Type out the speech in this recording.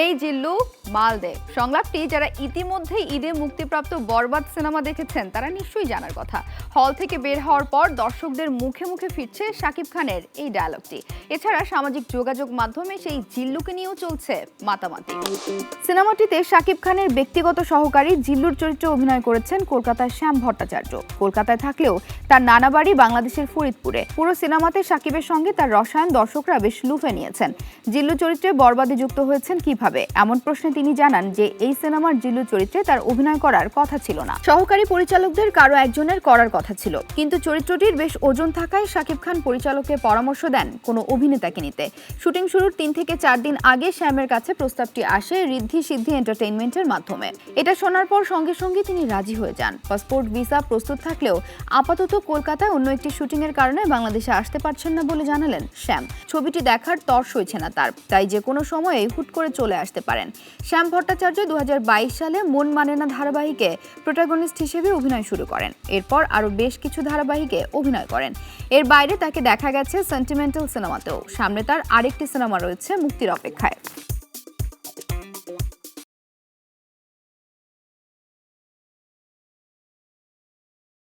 এই জিল্লু মালদে সংলাপটি যারা ইতিমধ্যে ঈদে মুক্তিপ্রাপ্ত বরবাদ সিনেমা দেখেছেন, তারা নিশ্চয়ই জানার কথা। হল থেকে বের হওয়ার পর দর্শকদের মুখে মুখে ফিরছে শাকিব খানের এই ডায়লগটি এছাড়া সামাজিক যোগাযোগ মাধ্যমে সেই জিল্লুকে নিয়েও চলছে মাতামাতি। সিনেমাটিতে শাকিব খানের ব্যক্তিগত সহকারী জিল্লুর চরিত্রে অভিনয় করেছেন কলকাতার শ্যাম ভট্টাচার্য। কলকাতায় থাকলেও তার নানা বাড়ি বাংলাদেশের ফরিদপুরে। পুরো সিনেমাতে শাকিবের সঙ্গে তার রসায়ন দর্শকরা বেশ লুফে নিয়েছেন। জিল্লু চরিত্রে বরবাদে যুক্ত হয়েছেন কীভাবে? এমন প্রশ্নে তিনি জানান যে, এই সিনেমার জিল্লু চরিত্রে তার অভিনয় করার কথা ছিল না। সহকারী পরিচালকদের কারও একজনের করার কথা ছিল। কিন্তু চরিত্রটির বেশ ওজন থাকায় শাকিব খান পরিচালককে পরামর্শ দেন কোনো অভিনেতাকে নিতে। শুটিং শুরুর তিন থেকে চার দিন আগে শ্যামের কাছে প্রস্তাবটি আসে ঋদ্ধি সিদ্ধি এন্টারটেইনমেন্টের মাধ্যমে। এটা শোনার পর সঙ্গে সঙ্গে তিনি রাজি হয়ে যান। পাসপোর্ট, ভিসা প্রস্তুত থাকলেও আপাতত কলকাতায় অন্য একটি শুটিং এর কারণে বাংলাদেশে আসতে পারছেন না বলে জানালেন শ্যাম। ছবিটি দেখার তর সইছে না তার। তাই যে কোনো সময়ে হুট করে চলে আসতে পারেন। শ্যাম ভট্টাচার্য দু হাজার বাইশ সালে মন মানে না ধারাবাহিকে প্রোটাগনিস্ট হিসেবে অভিনয় শুরু করেন। এরপর আরও বেশ কিছু ধারাবাহিকে অভিনয় করেন। এর বাইরে তাকে দেখা গেছে সেন্টিমেন্টাল সিনেমাতেও সামনে তার আরেকটি সিনেমা রয়েছে মুক্তির অপেক্ষায়।